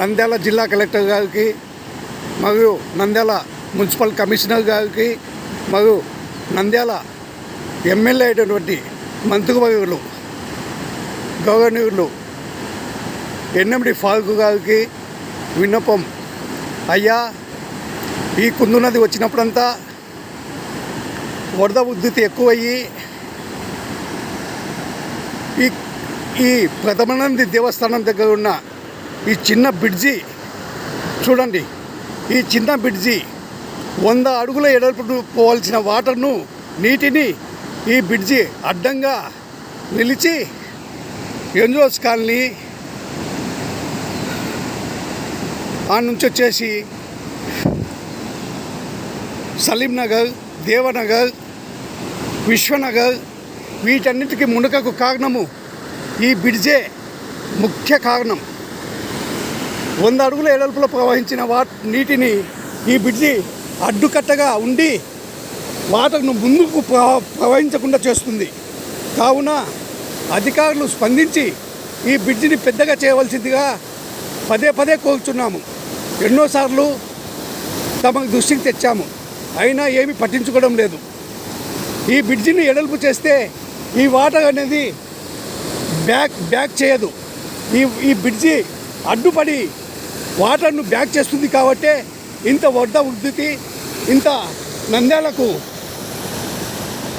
నంద్యాల జిల్లా కలెక్టర్ గారికి మరియు నంద్యాల మున్సిపల్ కమిషనర్ గారికి మరియు నంద్యాల ఎమ్మెల్యే అయినటువంటి మంత్రివర్యులు గవర్నర్లు ఎన్ఎండి ఫారూక్ గారికి విన్నపం. అయ్యా ఈ కుందు నది వచ్చినప్పుడంతా వరద ఉద్ధృతి ఎక్కువయ్యి ఈ ఈ ప్రథమానంది దేవస్థానం దగ్గర ఉన్న ఈ చిన్న బ్రిడ్జి చూడండి. ఈ చిన్న బ్రిడ్జి వంద అడుగుల ఎడల్పు పోవాల్సిన వాటర్ను నీటిని ఈ బ్రిడ్జి అడ్డంగా నిలిచి ఎన్రోస్ కాలనీ ఆ నుంచి వచ్చేసి సలీం నగర్ దేవనగర్ విశ్వనగర్ వీటన్నిటికీ మునకకు కారణము ఈ బ్రిడ్జే ముఖ్య కారణం. వంద అడుగుల ఎడల్పులో ప్రవహించిన వా నీటిని ఈ బ్రిడ్జి అడ్డుకట్టగా ఉండి వాటర్ను ముందుకు ప్రవహించకుండా చేస్తుంది. కావున అధికారులు స్పందించి ఈ బ్రిడ్జిని పెద్దగా చేయవలసిందిగా పదే పదే కోరుచున్నాము. ఎన్నోసార్లు తమ దృష్టికి తెచ్చాము. అయినా ఏమీ పట్టించుకోవడం లేదు. ఈ బ్రిడ్జిని ఎడల్పు చేస్తే ఈ వాటర్ అనేది బ్యాక్ బ్యాక్ చేయదు. ఈ ఈ బ్రిడ్జి అడ్డుపడి వాటర్ను బ్యాక్ చేస్తుంది కాబట్టే ఇంత వరద ఉద్ధృతి ఇంత నంద్యాలకు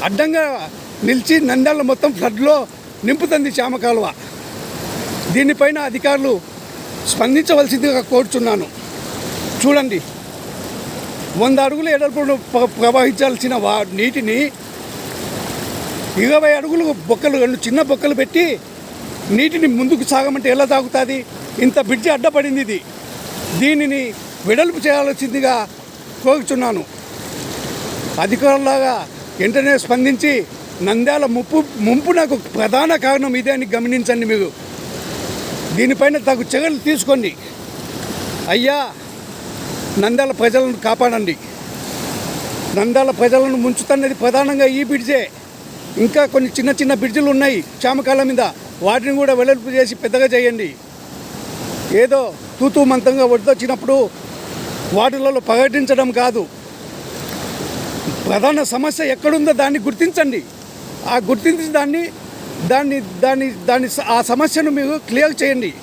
అడ్డంగా నిలిచి నంద్యాల మొత్తం ఫ్లడ్లో నింపుతుంది శ్యామ కాలువ. దీనిపైన అధికారులు స్పందించవలసిందిగా కోరుచున్నాను. చూడండి. వంద అడుగులు ఎడల్పును ప్రవహించాల్సిన వా నీటిని ఇరవై అడుగులు బొక్కలు రెండు చిన్న బొక్కలు పెట్టి నీటిని ముందుకు సాగమంటే ఎలా తాగుతుంది ఇంత బ్రిడ్జి అడ్డపడింది ఇది. దీనిని వెడల్పు చేయాల్సిందిగా కోరుచున్నాను. అధికారులాగా వెంటనే స్పందించి నంద్యాల ముప్పు ముంపు నాకు ప్రధాన కారణం ఇదే అని గమనించండి మీరు. దీనిపైన తగు చర్యలు తీసుకోండి. అయ్యా నంద్యాల ప్రజలను కాపాడండి. నంద్యాల ప్రజలను ముంచుతున్నది ప్రధానంగా ఈ బ్రిడ్జే. ఇంకా కొన్ని చిన్న చిన్న బ్రిడ్జిలు ఉన్నాయి క్షామకాలం మీద. వాటిని కూడా వెడల్పు చేసి పెద్దగా చేయండి. ఏదో తూతూ మంతంగా వచ్చినప్పుడు వాటిలలో పర్యటించడం కాదు. ప్రధాన సమస్య ఎక్కడుందో దాన్ని గుర్తించండి. ఆ గుర్తించి దాన్ని దాన్ని దాన్ని దాన్ని ఆ సమస్యను మీరు క్లియర్ చేయండి.